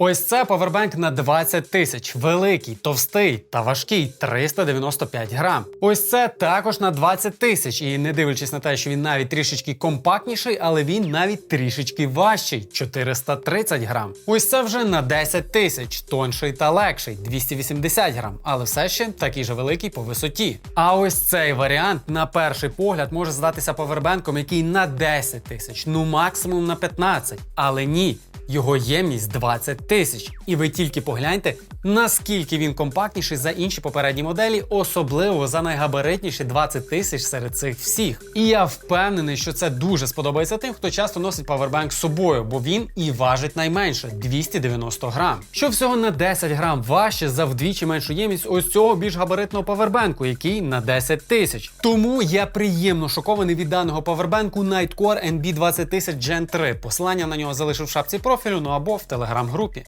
Ось це павербанк на 20 тисяч, великий, товстий та важкий 395 грам. Ось це також на 20 тисяч, і не дивлячись на те, що він навіть трішечки компактніший, але він навіть трішечки важчий 430 грам. Ось це вже на 10 тисяч, тонший та легший 280 грам, але все ще такий же великий по висоті. А ось цей варіант на перший погляд може здатися павербанком, який на 10 тисяч, ну максимум на 15, але ні. Його ємність 20 тисяч. І ви тільки погляньте, наскільки він компактніший за інші попередні моделі, особливо за найгабаритніші 20 тисяч серед цих всіх. І я впевнений, що це дуже сподобається тим, хто часто носить павербанк з собою, бо він і важить найменше 290 грам. Що всього на 10 грам важче за вдвічі меншу ємність ось цього більш габаритного павербанку, який на 10 тисяч. Тому я приємно шокований від даного павербанку Nightcore NB 20000 Gen 3. Посилання на нього залишив в шапці профілю, ну або в телеграм-групі.